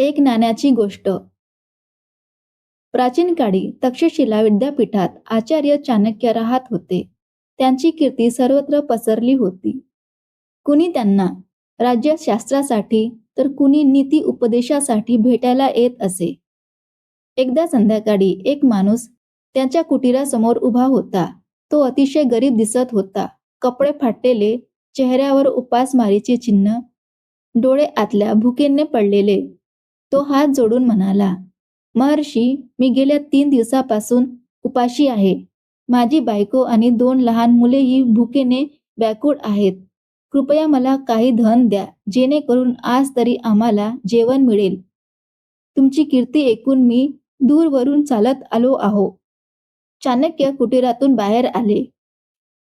एक नाण्याची गोष्ट. प्राचीन काळी तक्षशिला विद्यापीठात आचार्य चाणक्य राहत होते. त्यांची कीर्ती सर्वत्र पसरली होती. कुणी त्यांना राज्यशास्त्रासाठी तर कुणी नीती उपदेशासाठी भेटायला येत असे. एकदा संध्याकाळी एक माणूस त्यांच्या कुटीरासमोर उभा होता. तो अतिशय गरीब दिसत होता. कपडे फाटलेले चेहऱ्यावर उपासमारीचे चिन्ह डोळे आतल्या भुकेने पडलेले तो हात जोडून म्हणाला महर्षी मी गेल्या तीन दिवसापासून उपाशी आहे. माझी बायको आणि दोन लहान मुलेही भुकेने व्याकुळ आहेत. कृपया मला काही धन द्या जेणेकरून आज तरी आम्हाला जेवण मिळेल. तुमची कीर्ती ऐकून मी दूरवरून चालत आलो आहो. चाणक्य कुटीरातून बाहेर आले.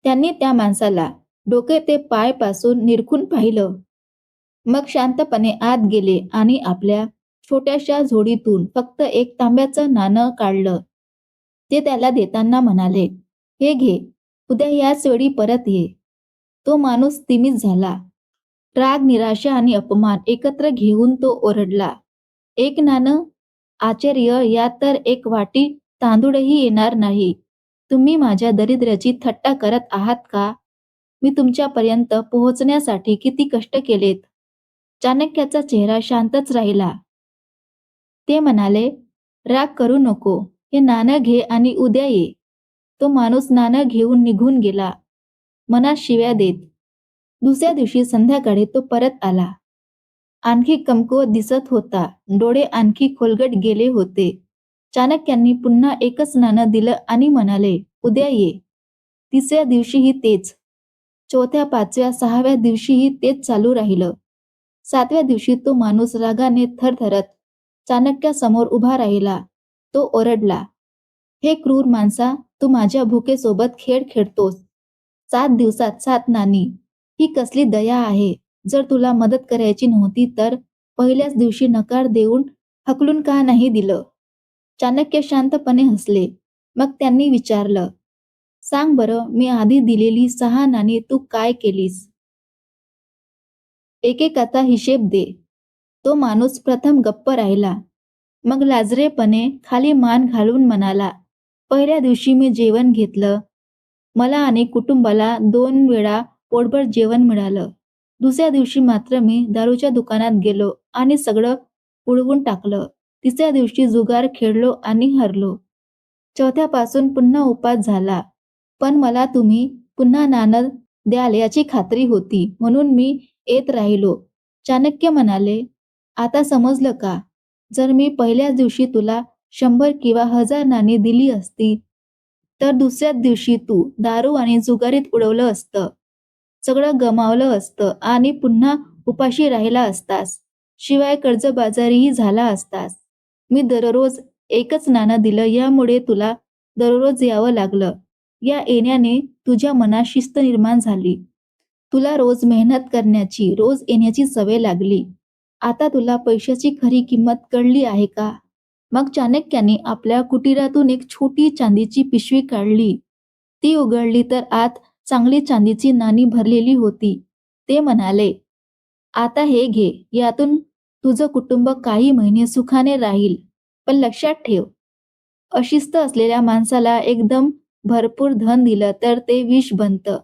त्यांनी त्या माणसाला डोके ते पायपासून निरखून पाहिलं. मग शांतपणे आत गेले आणि आपल्या छोट्याशा झोडीतून फक्त एक तांब्याचं नाणं काढलं. ते त्याला देताना म्हणाले हे घे उद्या याच वेळी परत ये. तो माणूस तिमीच झाला. राग निराशा आणि अपमान एकत्र घेऊन तो ओरडला एक नाणं? आचार्य यात तर एक वाटी तांदूळही येणार नाही. तुम्ही माझ्या दरिद्र्याची थट्टा करत आहात का? मी तुमच्यापर्यंत पोहोचण्यासाठी किती कष्ट केलेत. चाणक्याचा चेहरा शांतच राहिला. ते म्हणाले राग करू नको हे नाणं घे आणि उद्या ये. तो माणूस नाणं घेऊन निघून गेला. मनात शिव्या देत. दुसऱ्या दिवशी संध्याकाळी तो परत आला. आणखी कमकुवत दिसत होता. डोळे आणखी खोलगट गेले होते. चाणक्यांनी पुन्हा एकच नाणं दिलं आणि म्हणाले उद्या ये. तिसऱ्या दिवशीही तेच. चौथ्या पाचव्या सहाव्या दिवशीही तेच चालू राहिलं. सातव्या दिवशी तो माणूस रागाने थरथरत चाणक्यासमोर उभा राहिला. तो ओरडला हे क्रूर माणसा तू माझ्या भुकेसोबत खेळ खेळतोस. सात दिवसात सात नाणी. ही कसली दया आहे. जर तुला मदत करायची नव्हती तर पहिल्याच दिवशी नकार देऊन हकलून का नाही दिलं? चाणक्य शांतपणे हसले. मग त्यांनी विचारलं सांग बरं मी आधी दिलेली सहा नाणी तू काय केलीस? एकेकाचा हिशेब दे. तो माणूस प्रथम गप्प राहिला. मग लाजरेपणे खाली मान घालून म्हणाला पहिल्या दिवशी मी जेवण घेतलं. मला आणि कुटुंबाला दोन वेळा पोटभर जेवण मिळालं. दुसऱ्या दिवशी मात्र मी दारूच्या दुकानात गेलो आणि सगळं उडवून टाकलं. तिसऱ्या दिवशी जुगार खेळलो आणि हरलो. चौथ्यापासून पुन्हा उपास झाला. पण मला तुम्ही पुन्हा नाणं द्याल याची खात्री होती म्हणून मी येत राहिलो. चाणक्य म्हणाले आता समजलं का? जर मी पहिल्याच दिवशी तुला शंभर किंवा हजार नाणी दिली असती तर दुसऱ्याच दिवशी तू दारू आणि जुगारीत उडवलं असतं. सगळं गमावलं असतं आणि पुन्हा उपाशी राहिला असतास. शिवाय कर्जबाजारीही झाला असतास. मी दररोज एकच नाणं दिलं यामुळे तुला दररोज यावं लागलं. या येण्याने तुझ्या मनात शिस्त निर्माण झाली. तुला रोज मेहनत करण्याची रोज येण्याची सवय लागली. आता तुला पैशाची खरी किंमत कळली आहे का? मग चाणक्याने आपल्या कुटीरातून एक छोटी चांदीची पिशवी काढली. ती उघडली तर आत चांगली चांदीची नाणी भरलेली होती. ते म्हणाले आता हे घे यातून तुझं कुटुंब काही महिने सुखाने राहील पण लक्षात ठेव अशिस्त असलेल्या माणसाला एकदम भरपूर धन दिलं तर ते विष बनतं.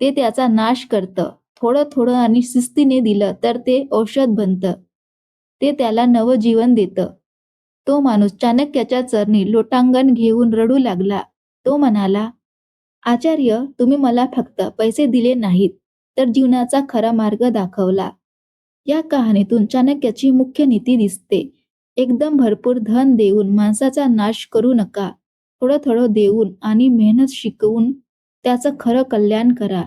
ते त्याचा नाश करतं. थोडं थोडं आणि शिस्तीने दिलं तर ते औषध बनतं. ते त्याला नवजीवन देतं. तो माणूस चाणक्याच्या चरणी लोटांगण घेऊन रडू लागला. तो म्हणाला आचार्य तुम्ही मला फक्त पैसे दिले नाहीत तर जीवनाचा खरा मार्ग दाखवला. या कहाणीतून चाणक्याची मुख्य नीती दिसते. एकदम भरपूर धन देऊन माणसाचा नाश करू नका. थोडं थोडं देऊन आणि मेहनत शिकवून त्याचं खरं कल्याण करा.